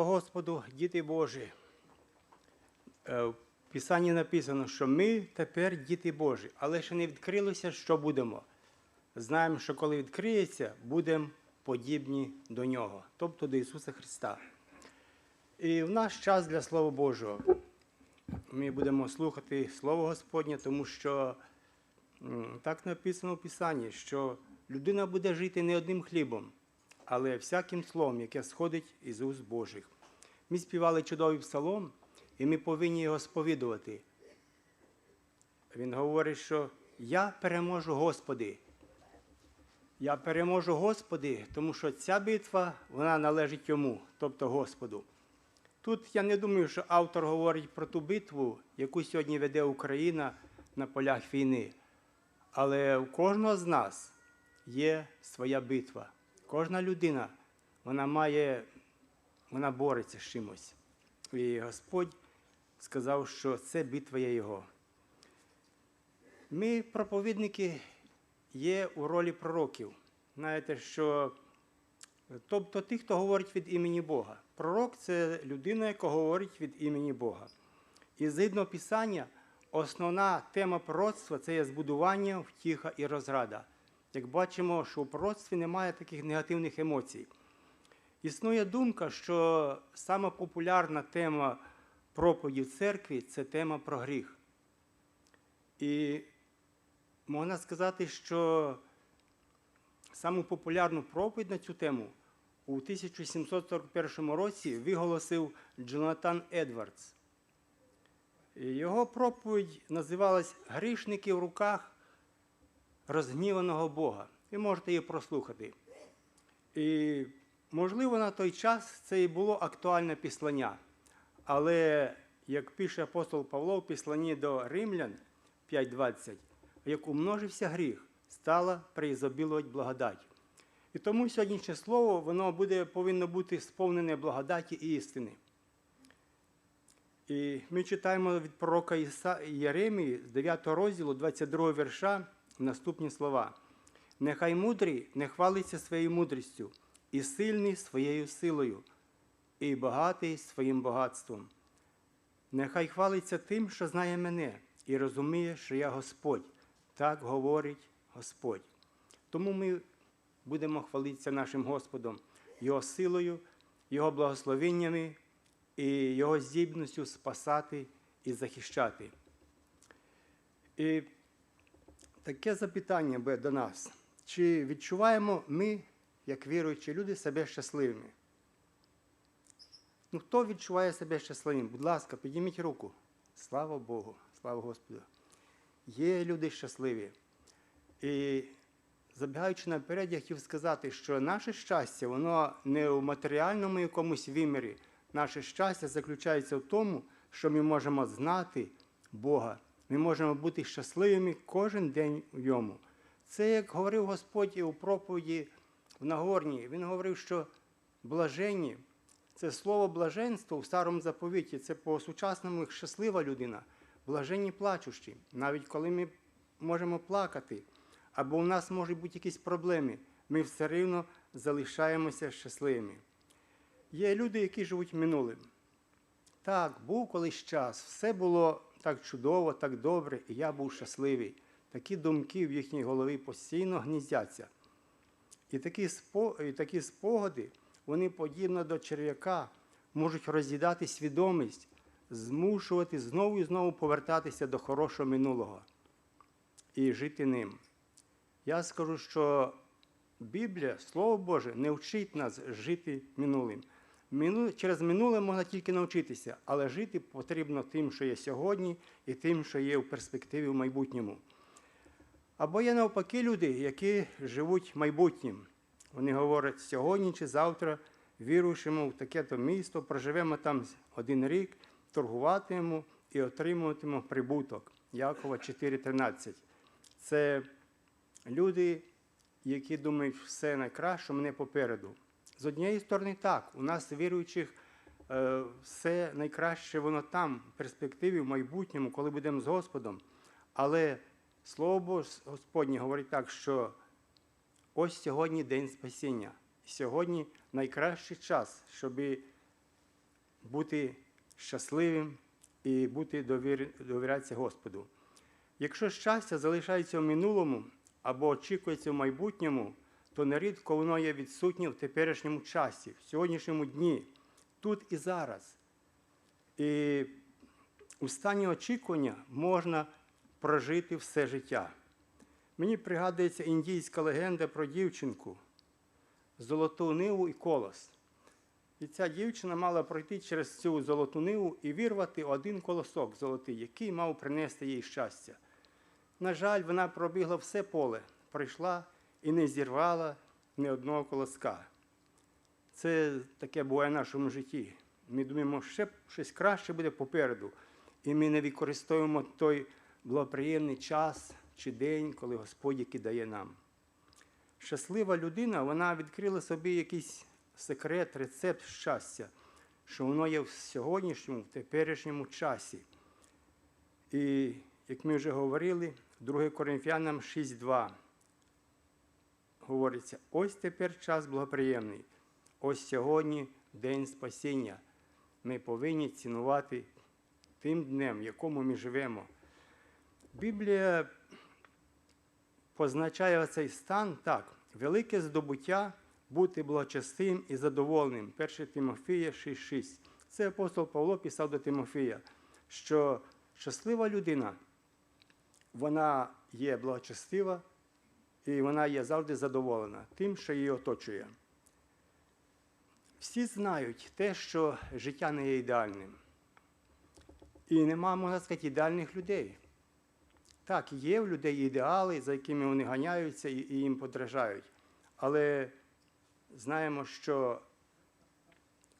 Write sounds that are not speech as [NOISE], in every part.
Господу, діти Божі. Е, В Писанні написано, що ми тепер діти Божі, але ще не відкрилося, що будемо. Знаємо, що коли відкриється, будемо подібні до Нього, тобто до Ісуса Христа. І в наш час для Слова Божого ми будемо слухати Слово Господнє, тому що так написано в Писанні, що людина буде жити не одним хлібом, але всяким словом, яке сходить із уст Божих. Ми співали чудовий псалом, і ми повинні його сповідувати. Він говорить, що я переможу Господи. Я переможу Господи, тому що ця битва вона належить йому, тобто Господу. Тут я не думаю, що автор говорить про ту битву, яку сьогодні веде Україна на полях війни. Але у кожного з нас є своя битва. Кожна людина вона має, вона бореться з чимось. І Господь сказав, що це битва є Його. Ми, проповідники, є у ролі пророків. Знаєте, що тобто ті, хто говорить від імені Бога. Пророк це людина, яка говорить від імені Бога. І згідно Писання, основна тема пророцтва це є збудування, втіха і розрада. Як бачимо, що у пророцтві немає таких негативних емоцій. Існує думка, що сама популярна тема проповіді в церкві це тема про гріх. І можна сказати, що саму популярну проповідь на цю тему у 1741 році виголосив Джонатан Едвардс. Його проповідь називалась Грішники в руках розгніваного Бога. Ви можете її прослухати. І, можливо, на той час це і було актуальне післання. Але, як пише апостол Павло в післанні до Римлян 5.20, як умножився гріх, стала преізобілувати благодать. І тому сьогоднішнє слово воно буде, повинно бути сповнене благодаті і істини. І ми читаємо від пророка Єремії з 9 розділу, 22 вірша, наступні слова. Нехай мудрий не хвалиться своєю мудрістю, і сильний своєю силою, і багатий своїм багатством. Нехай хвалиться тим, що знає мене, і розуміє, що я Господь. Так говорить Господь. Тому ми будемо хвалитися нашим Господом, Його силою, Його благословеннями і Його здібністю спасати і захищати. І таке запитання буде до нас. Чи відчуваємо ми, як віруючі люди, себе щасливими? Ну, хто відчуває себе щасливим? Будь ласка, підніміть руку. Слава Богу, слава Господу. Є люди щасливі. І забігаючи наперед, я хотів сказати, що наше щастя, воно не у матеріальному якомусь вимірі. Наше щастя заключається в тому, що ми можемо знати Бога. Ми можемо бути щасливими кожен день в йому. Це, як говорив Господь і у проповіді в Нагорній, Він говорив, що блаженні це слово блаженство у старому заповіті, це по-сучасному щаслива людина, блаженні плачущі. Навіть коли ми можемо плакати, або у нас можуть бути якісь проблеми, ми все рівно залишаємося щасливими. Є люди, які живуть минулим. Так, був колись час, все було так чудово, так добре, і я був щасливий. Такі думки в їхній голові постійно гніздяться. І такі, і такі спогади, вони подібно до черв'яка, можуть роз'їдати свідомість, змушувати знову і знову повертатися до хорошого минулого і жити ним. Я скажу, що Біблія, Слово Боже, не вчить нас жити минулим. Через минуле можна тільки навчитися, але жити потрібно тим, що є сьогодні, і тим, що є в перспективі в майбутньому. Або є навпаки люди, які живуть майбутнім. Вони говорять, сьогодні чи завтра вірушимо в таке-то місто, проживемо там один рік, торгуватимемо і отримуватимемо прибуток. Якова 4.13. Це люди, які думають, все найкраще мене попереду. З однієї сторони, так, у нас віруючих е, все найкраще воно там, в перспективі, в майбутньому, коли будемо з Господом. Але Слово Господнє говорить так, що ось сьогодні день спасіння. Сьогодні найкращий час, щоб бути щасливим і бути довір... довірятися Господу. Якщо щастя залишається в минулому або очікується в майбутньому, то нерідко воно є відсутнє в теперішньому часі, в сьогоднішньому дні, тут і зараз. І у стані очікування можна прожити все життя. Мені пригадується індійська легенда про дівчинку, золоту ниву і колос. І ця дівчина мала пройти через цю золоту ниву і вирвати один колосок золотий, який мав принести їй щастя. На жаль, вона пробігла все поле, прийшла і не зірвала ні одного колоска. Це таке буває в нашому житті. Ми думаємо, ще щось краще буде попереду. І ми не використовуємо той благоприємний час чи день, коли Господь який дає нам. Щаслива людина, вона відкрила собі якийсь секрет, рецепт щастя, що воно є в сьогоднішньому, в теперішньому часі. І, як ми вже говорили, 2 Коринфянам 6.2 говориться, ось тепер час благоприємний, ось сьогодні день спасіння. Ми повинні цінувати тим днем, в якому ми живемо. Біблія позначає цей стан так: велике здобуття бути благочестивим і задоволеним. 1 Тимофія 6,6. Це апостол Павло писав до Тимофія, що щаслива людина, вона є благочестива і вона є завжди задоволена тим, що її оточує. Всі знають те, що життя не є ідеальним. І нема, можна сказати, ідеальних людей. Так, є в людей ідеали, за якими вони ганяються і, їм подражають. Але знаємо, що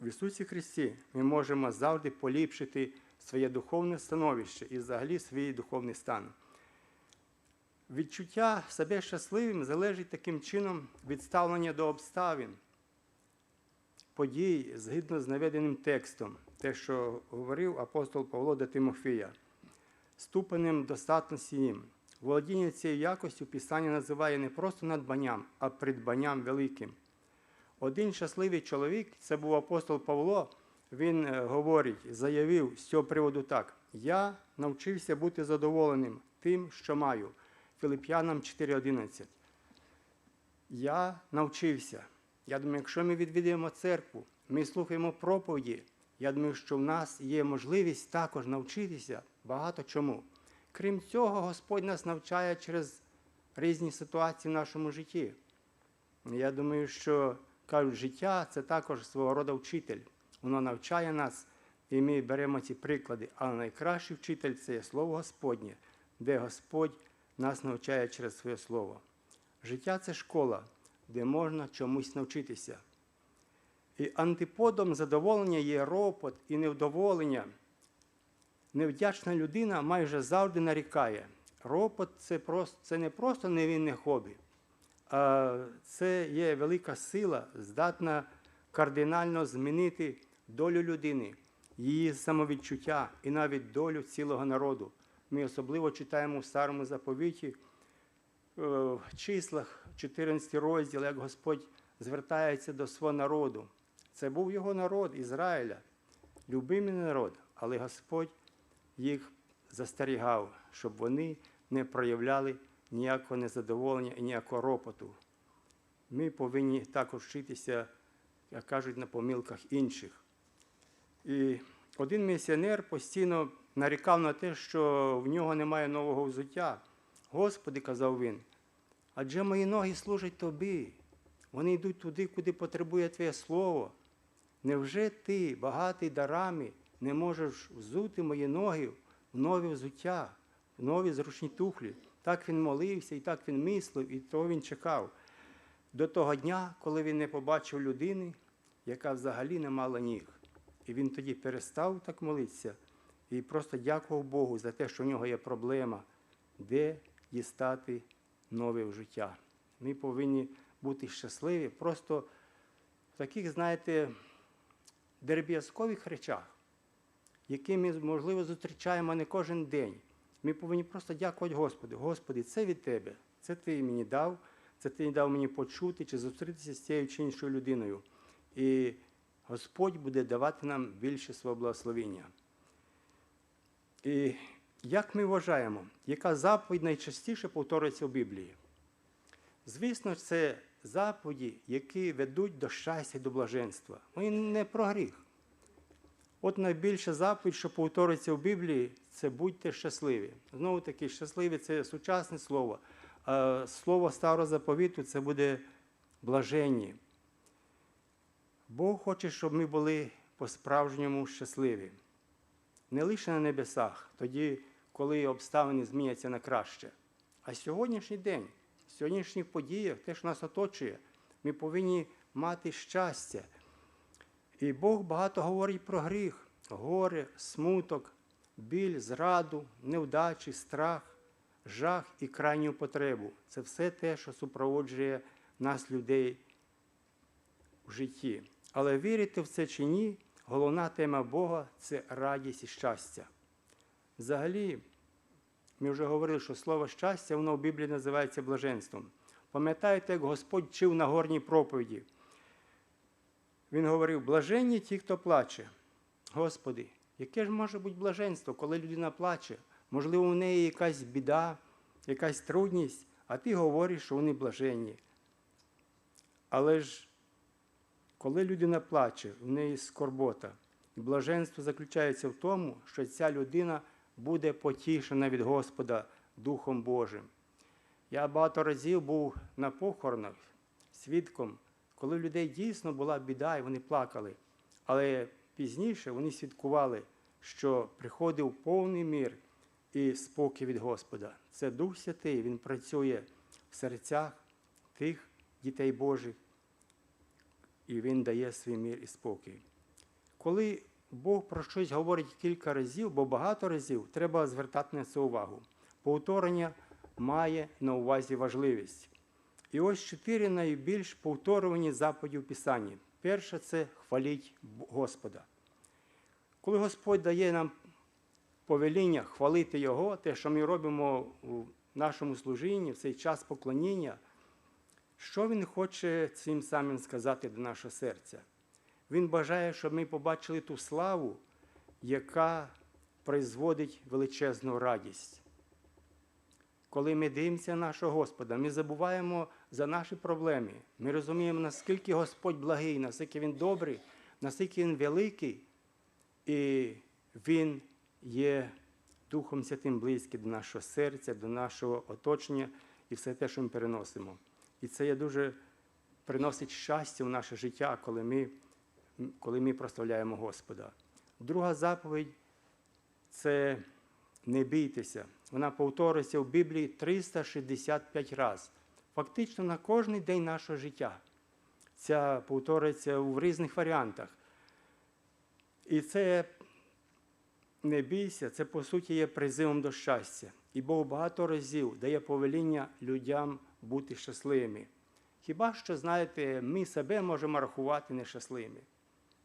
в Ісусі Христі ми можемо завжди поліпшити своє духовне становище і взагалі свій духовний стан. Відчуття себе щасливим залежить таким чином від ставлення до обставин, подій згідно з наведеним текстом, те, що говорив апостол Павло до Тимофія, ступенем достатності їм. Володіння цією якостю Писання називає не просто надбанням, а придбанням великим. Один щасливий чоловік, це був апостол Павло, він е, говорить, заявив з цього приводу так: Я навчився бути задоволеним тим, що маю. Филип'янам 4.11. Я навчився. Я думаю, якщо ми відвідуємо церкву, ми слухаємо проповіді, я думаю, що в нас є можливість також навчитися багато чому. Крім цього, Господь нас навчає через різні ситуації в нашому житті. Я думаю, що кажуть, життя це також свого роду вчитель. Воно навчає нас, і ми беремо ці приклади. Але найкращий вчитель це є Слово Господнє, де Господь нас навчає через своє слово. Життя це школа, де можна чомусь навчитися. І антиподом задоволення є ропот і невдоволення. Невдячна людина майже завжди нарікає. Ропот це, просто, це не просто невинне хобі, а це є велика сила, здатна кардинально змінити долю людини, її самовідчуття і навіть долю цілого народу. Ми особливо читаємо в старому заповіті, е, в числах 14 розділ, як Господь звертається до свого народу. Це був його народ Ізраїля, любимий народ, але Господь їх застерігав, щоб вони не проявляли ніякого незадоволення і ніякого ропоту. Ми повинні також вчитися, як кажуть, на помилках інших. І один місіонер постійно нарікав на те, що в нього немає нового взуття. Господи, казав він, адже мої ноги служать тобі. Вони йдуть туди, куди потребує Твоє Слово. Невже ти, багатий дарами, не можеш взути мої ноги в нові взуття, в нові зручні тухлі? Так він молився і так він мислив, і того він чекав. До того дня, коли він не побачив людини, яка взагалі не мала ніг. І він тоді перестав так молитися і просто дякував Богу за те, що в нього є проблема, де дістати нове життя. Ми повинні бути щасливі просто в таких, знаєте, дерб'язкових речах, які ми, можливо, зустрічаємо не кожен день. Ми повинні просто дякувати Господу. Господи, це від Тебе, це Ти мені дав, це Ти дав мені почути чи зустрітися з цією чи іншою людиною. І Господь буде давати нам більше свого благословіння. І як ми вважаємо, яка заповідь найчастіше повторюється в Біблії? Звісно, це заповіді, які ведуть до щастя і до блаженства. Вони не про гріх. От найбільша заповідь, що повторюється в Біблії, це будьте щасливі. Знову таки, щасливі це сучасне слово. А слово старого заповіту це буде блаженні. Бог хоче, щоб ми були по-справжньому щасливі. Не лише на небесах, тоді, коли обставини зміняться на краще. А сьогоднішній день, в сьогоднішніх подіях, те, що нас оточує, ми повинні мати щастя. І Бог багато говорить про гріх, горе, смуток, біль, зраду, невдачі, страх, жах і крайню потребу. Це все те, що супроводжує нас, людей в житті. Але вірити в це чи ні, головна тема Бога це радість і щастя. Взагалі, ми вже говорили, що слово щастя, воно в Біблії називається блаженством. Пам'ятаєте, як Господь вчив на горній проповіді? Він говорив: блаженні ті, хто плаче. Господи, яке ж може бути блаженство, коли людина плаче? Можливо, у неї якась біда, якась трудність, а ти говориш, що вони блаженні. Але ж, коли людина плаче, в неї скорбота. І блаженство заключається в тому, що ця людина буде потішена від Господа Духом Божим. Я багато разів був на похоронах свідком, коли в людей дійсно була біда і вони плакали. Але пізніше вони свідкували, що приходив повний мір і спокій від Господа. Це Дух Святий, Він працює в серцях тих дітей Божих, і Він дає свій мір і спокій. Коли Бог про щось говорить кілька разів, бо багато разів, треба звертати на це увагу. Повторення має на увазі важливість. І ось чотири найбільш повторювані заповіді в Писанні. Перше це хваліть Господа. Коли Господь дає нам повеління хвалити Його, те, що ми робимо у нашому служінні, в цей час поклоніння, що Він хоче цим самим сказати до нашого серця? Він бажає, щоб ми побачили ту славу, яка призводить величезну радість. Коли ми дивимося нашого Господа, ми забуваємо за наші проблеми. Ми розуміємо, наскільки Господь благий, наскільки Він добрий, наскільки Він великий, і Він є Духом Святим близький до нашого серця, до нашого оточення і все те, що ми переносимо. І це є дуже приносить щастя в наше життя, коли ми, коли ми прославляємо Господа. Друга заповідь це не бійтеся. Вона повторюється в Біблії 365 разів. Фактично на кожний день нашого життя. Ця повторюється в різних варіантах. І це не бійся, це по суті є призивом до щастя. І Бог багато разів дає повеління людям бути щасливими. Хіба що, знаєте, ми себе можемо рахувати нещасливими.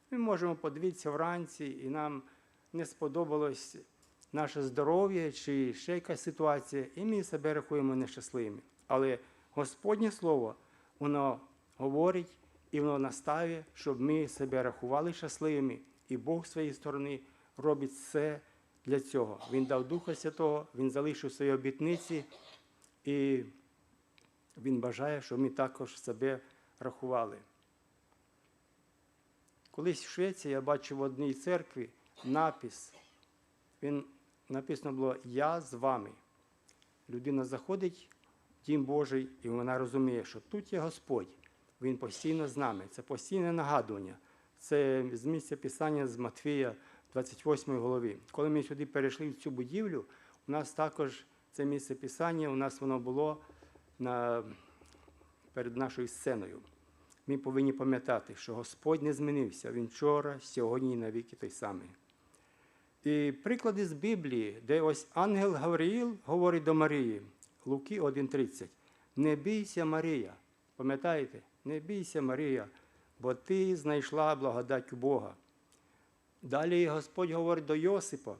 Ми можемо подивитися вранці, і нам не сподобалось наше здоров'я чи ще якась ситуація, і ми себе рахуємо нещасливими. Але Господнє Слово, воно говорить і воно наставить, щоб ми себе рахували щасливими, і Бог з своєї сторони робить все для цього. Він дав Духа Святого, Він залишив свої обітниці, і Він бажає, щоб ми також себе рахували. Колись в Швеції я бачив в одній церкві напис. Він написано було Я з вами. Людина заходить в Дім Божий, і вона розуміє, що тут є Господь, Він постійно з нами. Це постійне нагадування. Це з місця Писання з Матвія, 28 голові. Коли ми сюди перейшли в цю будівлю, у нас також це місце Писання, у нас воно було на, перед нашою сценою. Ми повинні пам'ятати, що Господь не змінився. Він вчора, сьогодні і навіки той самий. І приклади з Біблії, де ось ангел Гавриїл говорить до Марії, Луки 1,30. Не бійся, Марія. Пам'ятаєте? Не бійся, Марія, бо ти знайшла благодать у Бога. Далі Господь говорить до Йосипа,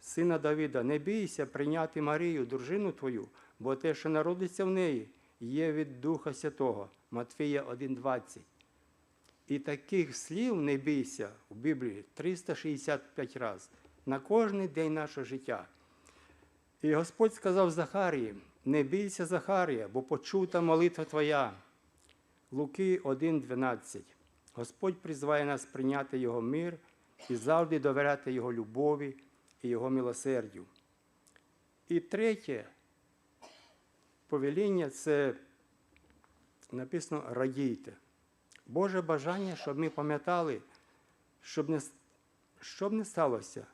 сина Давіда, не бійся прийняти Марію, дружину твою, бо те, що народиться в неї, є від Духа Святого. Матфія 1,20. І таких слів не бійся в Біблії 365 разів на кожний день нашого життя. І Господь сказав Захарії: не бійся, Захарія, бо почута молитва твоя. Луки 1,12. Господь призває нас прийняти Його мир і завжди довіряти Його любові і Його милосердю. І третє повеління це написано радійте. Боже бажання, щоб ми пам'ятали, щоб не, щоб не сталося,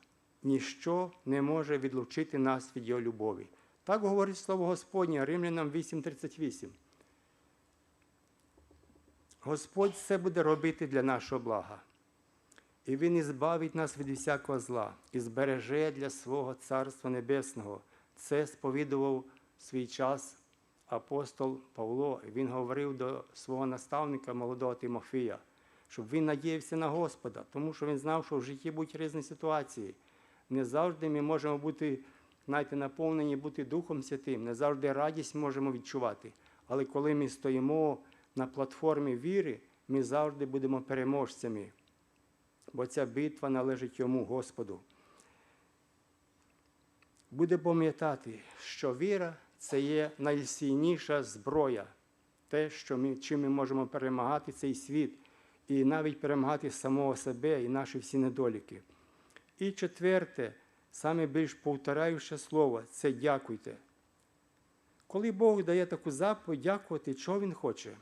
ніщо не може відлучити нас від Його любові. Так говорить слово Господнє Римлянам 8:38. Господь все буде робити для нашого блага. І Він ізбавить нас від всякого зла і збереже для свого Царства Небесного. Це сповідував свій час апостол Павло. Він говорив до свого наставника, молодого Тимофія, щоб він надіявся на Господа, тому що він знав, що в житті будуть різні ситуації. Не завжди ми можемо бути, знаєте, наповнені бути Духом Святим, не завжди радість можемо відчувати. Але коли ми стоїмо на платформі віри, ми завжди будемо переможцями. Бо ця битва належить йому, Господу. Буде пам'ятати, що віра це є найсильніша зброя, те, що ми, чим ми можемо перемагати цей світ, і навіть перемагати самого себе і наші всі недоліки. І четверте, саме більш повторяюче слово це дякуйте. Коли Бог дає таку заповідь, дякувати, чого Він хоче?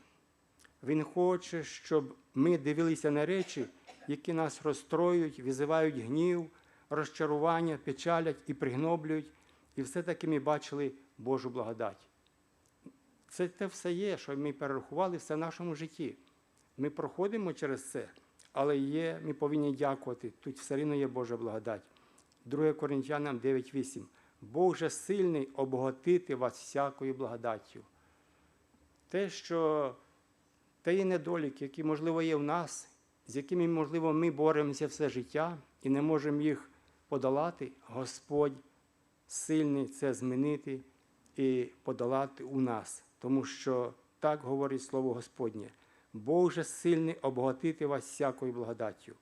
Він хоче, щоб ми дивилися на речі, які нас розстроюють, визивають гнів, розчарування, печалять і пригноблюють, і все-таки ми бачили Божу благодать. Це те все є, що ми перерахували все в нашому житті. Ми проходимо через це, але є, ми повинні дякувати. Тут все рівно є Божа благодать. 2 Коринтянам 9.8. Бог же сильний обогатити вас всякою благодаттю. Те, що те недоліки, які, можливо, є в нас, з якими, можливо, ми боремося все життя і не можемо їх подолати, Господь сильний це змінити і подолати у нас. Тому що так говорить Слово Господнє. Бог же сильний обогатити вас всякою благодаттю.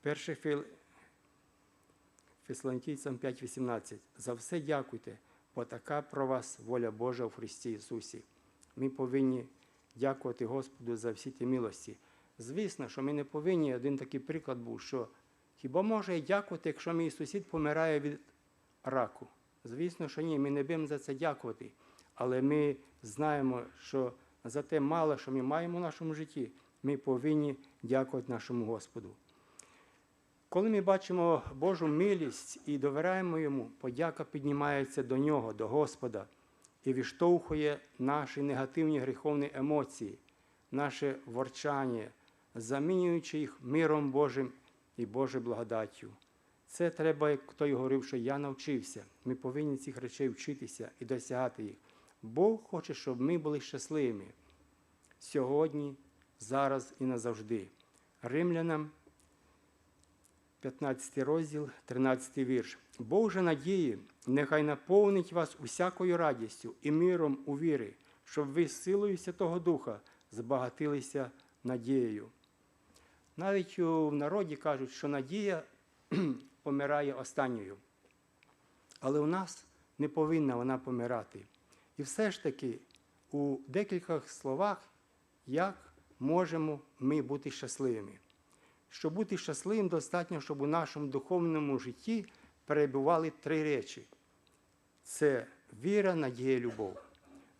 Перший філ... Фессалоникійцям 5.18. За все дякуйте, бо така про вас воля Божа в Христі Ісусі. Ми повинні дякувати Господу за всі ті милості. Звісно, що ми не повинні, один такий приклад був, що хіба може я дякувати, якщо мій сусід помирає від раку? Звісно, що ні, ми не будемо за це дякувати. Але ми знаємо, що за те мало, що ми маємо в нашому житті, ми повинні дякувати нашому Господу. Коли ми бачимо Божу милість і довіряємо Йому, подяка піднімається до Нього, до Господа, і відштовхує наші негативні гріховні емоції, наше ворчання, замінюючи їх миром Божим і Божою благодаттю. Це треба, як хто й говорив, що я навчився. Ми повинні цих речей вчитися і досягати їх. Бог хоче, щоб ми були щасливими сьогодні, зараз і назавжди. Римлянам 15 розділ, 13 вірш. Бог же надії, нехай наповнить вас усякою радістю і миром у вірі, щоб ви силою Святого Духа збагатилися надією. Навіть у народі кажуть, що надія [CLEARS THROAT] помирає останньою. Але у нас не повинна вона помирати. І все ж таки, у декількох словах, як можемо ми бути щасливими. Щоб бути щасливим, достатньо, щоб у нашому духовному житті перебували три речі: це віра, надія, любов.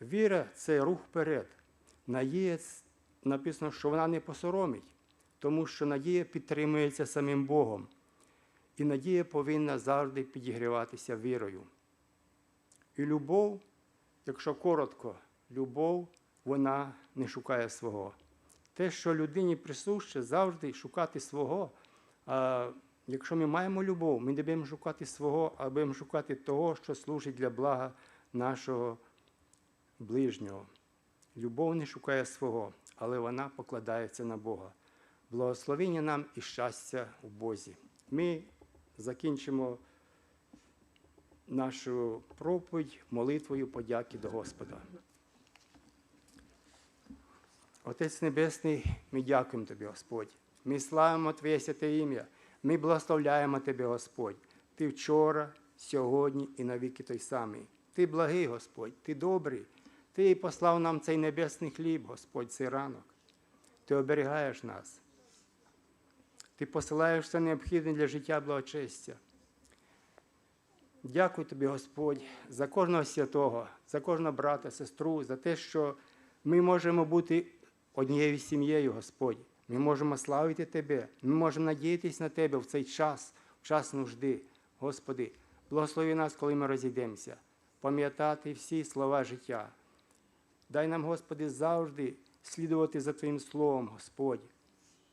Віра це рух вперед. Надія написано, що вона не посоромить, тому що надія підтримується самим Богом. І надія повинна завжди підігріватися вірою. І любов, якщо коротко, любов, вона не шукає свого. Те, що людині присуще, завжди шукати свого. А якщо ми маємо любов, ми не будемо шукати свого, а будемо шукати того, що служить для блага нашого ближнього. Любов не шукає свого, але вона покладається на Бога. Благословення нам і щастя у Бозі. Ми закінчимо нашу проповідь молитвою подяки до Господа. Отець Небесний, ми дякуємо Тобі, Господь. Ми славимо Твоє святе ім'я. Ми благословляємо Тебе, Господь. Ти вчора, сьогодні і навіки той самий. Ти благий, Господь, ти добрий. Ти послав нам цей небесний хліб, Господь, цей ранок. Ти оберігаєш нас. Ти посилаєш все необхідне для життя благочестя. Дякую тобі, Господь, за кожного святого, за кожного брата, сестру, за те, що ми можемо бути однією сім'єю, Господь. Ми можемо славити Тебе, ми можемо надіятися на Тебе в цей час, в час нужди. Господи, благослови нас, коли ми розійдемося, пам'ятати всі слова життя. Дай нам, Господи, завжди слідувати за Твоїм Словом, Господь.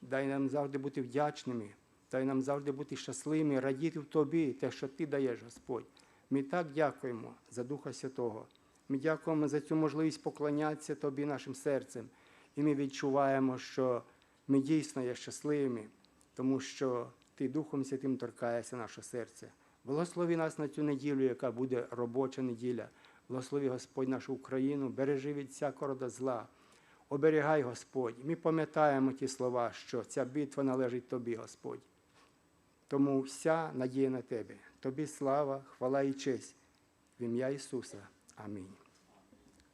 Дай нам завжди бути вдячними, дай нам завжди бути щасливими, радіти в Тобі, те, що Ти даєш, Господь. Ми так дякуємо за Духа Святого. Ми дякуємо за цю можливість поклонятися Тобі нашим серцем. І ми відчуваємо, що ми дійсно є щасливими, тому що Ти Духом Святим торкаєшся наше серце. Благослови нас на цю неділю, яка буде робоча неділя. Благослови Господь нашу Україну, бережи від всякого рода зла. Оберігай, Господь. Ми пам'ятаємо ті слова, що ця битва належить Тобі, Господь. Тому вся надія на Тебе. Тобі слава, хвала і честь. В ім'я Ісуса. Амінь.